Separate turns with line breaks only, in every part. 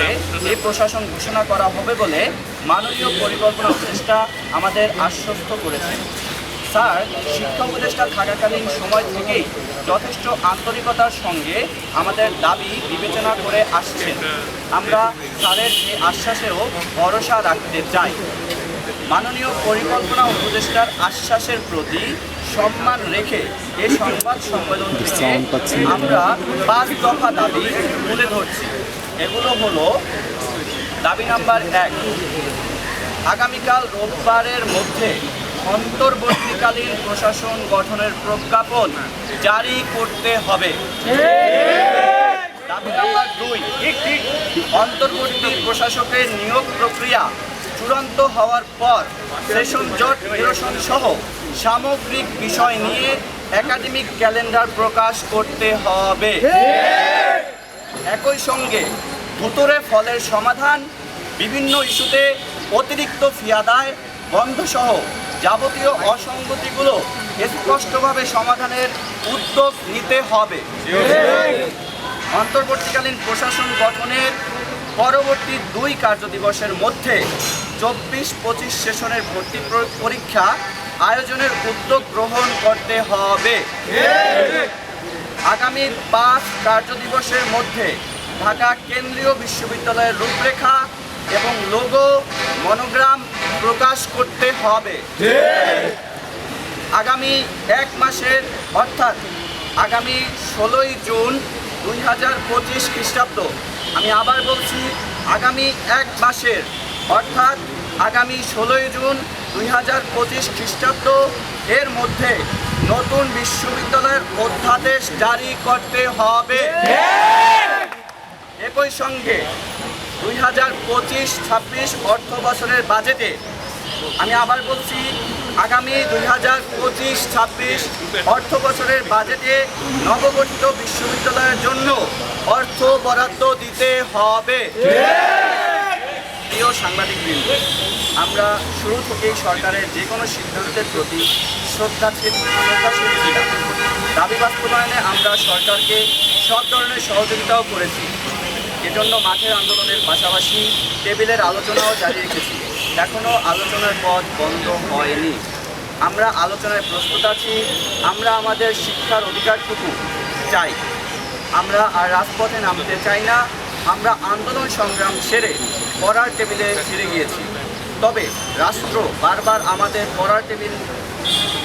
করে এই প্রশাসন ঘোষণা করা হবে বলে মাননীয় পরিকল্পনা উপদেষ্টা আমাদের আশ্বস্ত করেছেন। স্যার শিক্ষা উপদেষ্টা থাকাকালীন সময় থেকেই যথেষ্ট আন্তরিকতার সঙ্গে আমাদের দাবি বিবেচনা করে আসছেন। আমরা স্যারের এই আশ্বাসেও ভরসা রাখতে চাই। মাননীয় পরিকল্পনা উপদেষ্টার আশ্বাসের প্রতি সম্মান রেখে এই সংবাদ সম্মেলন থেকে আমরা পাঁচ দফা দাবি তুলে ধরছি। এগুলো হলো দাবি নাম্বার এক, আগামীকাল রোববারের মধ্যে অন্তর্বর্তীকালীন প্রশাসন গঠনের প্রজ্ঞাপন জারি করতে হবে। দাবি নাম্বার দুই, অন্তর্বর্তী প্রশাসকের নিয়োগ প্রক্রিয়া চূড়ান্ত হওয়ার পর সেশন জট নিরসন সহ সামগ্রিক বিষয় নিয়ে একাডেমিক ক্যালেন্ডার প্রকাশ করতে হবে। একই সঙ্গে ভুতুরে ফলের সমাধান, বিভিন্ন ইস্যুতে অতিরিক্ত ফি আদায় বন্ধসহ যাবতীয় অসঙ্গতিগুলো স্পষ্টভাবে সমাধানের উদ্যোগ নিতে হবে। অন্তর্বর্তীকালীন প্রশাসন গঠনের পরবর্তী দুই কার্যদিবসের মধ্যে চব্বিশ পঁচিশ সেশনের ভর্তি পরীক্ষা আয়োজনের উদ্যোগ গ্রহণ করতে হবে। আগামী পাঁচ কার্যদিবসের মধ্যে ঢাকা কেন্দ্রীয় বিশ্ববিদ্যালয়ের রূপরেখা এবং লোগো মনোগ্রাম প্রকাশ করতে হবে। আগামী এক মাসের, অর্থাৎ আগামী ষোলোই জুন দুই হাজার পঁচিশ খ্রিস্টাব্দ, আমি আবার বলছি আগামী এক মাসের, অর্থাৎ আগামী ষোলোই জুন দুই হাজার পঁচিশ খ্রিস্টাব্দ, এর মধ্যে নতুন বিশ্ববিদ্যালয়ের অধ্যাদেশ জারি করতে হবে। একই সঙ্গে দুই হাজার পঁচিশ, ছাব্বিশ অর্থ বছরের বাজেটে আমি আবার বলছি, আগামী দুই হাজার পঁচিশ, ছাব্বিশ অর্থ বছরের বাজেটে নবগঠিত বিশ্ববিদ্যালয়ের জন্য অর্থ বরাদ্দ দিতে হবে। প্রিয় সাংবাদিকবৃন্দ, আমরা শুরু থেকেই সরকারের যে কোনো সিদ্ধান্তের প্রতি শ্রদ্ধাশীল ছিলাম দাবি বাস্তবায়নে আমরা সরকারকে সব ধরনের সহযোগিতাও করেছি। এজন্য মাঠের আন্দোলনের পাশাপাশি টেবিলের আলোচনাও জারি রেখেছি। এখনও আলোচনার পথ বন্ধ হয়নি। আমরা আলোচনায় প্রস্তুত আছি। আমরা আমাদের শিক্ষার অধিকারটুকু চাই। আমরা আর রাজপথে নামতে চাই না। আমরা আন্দোলন সংগ্রাম ছেড়ে পড়ার টেবিলে ফিরে গিয়েছি। তবে রাষ্ট্র বারবার আমাদের পড়ার টেবিল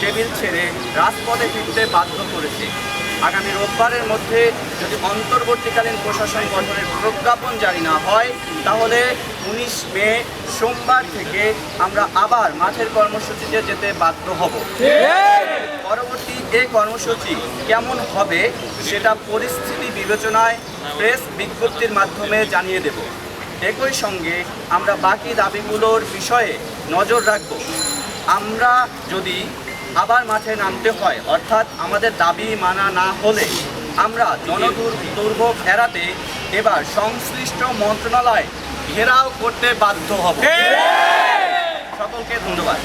টেবিল ছেড়ে রাজপথে ফিরতে বাধ্য করেছে। আগামী রোববারের মধ্যে যদি অন্তর্বর্তীকালীন প্রশাসন গঠনের প্রজ্ঞাপন জারি না হয়, তাহলে উনিশ মে সোমবার থেকে আমরা আবার মাঠের কর্মসূচিতে যেতে বাধ্য হব। পরবর্তী এই কর্মসূচি কেমন হবে সেটা পরিস্থিতি বিবেচনায় প্রেস বিজ্ঞপ্তির মাধ্যমে জানিয়ে দেব। একই সঙ্গে আমরা বাকি দাবিগুলোর বিষয়ে নজর রাখব। আমরা যদি আবার মাঠে নামতে হয় অর্থাৎ আমাদের দাবি মানা না হলে আমরা জনদুর দুর্ভোগ এড়াতে এবার সংশ্লিষ্ট মন্ত্রণালয় ঘেরাও করতে বাধ্য হবে। সকলকে ধন্যবাদ।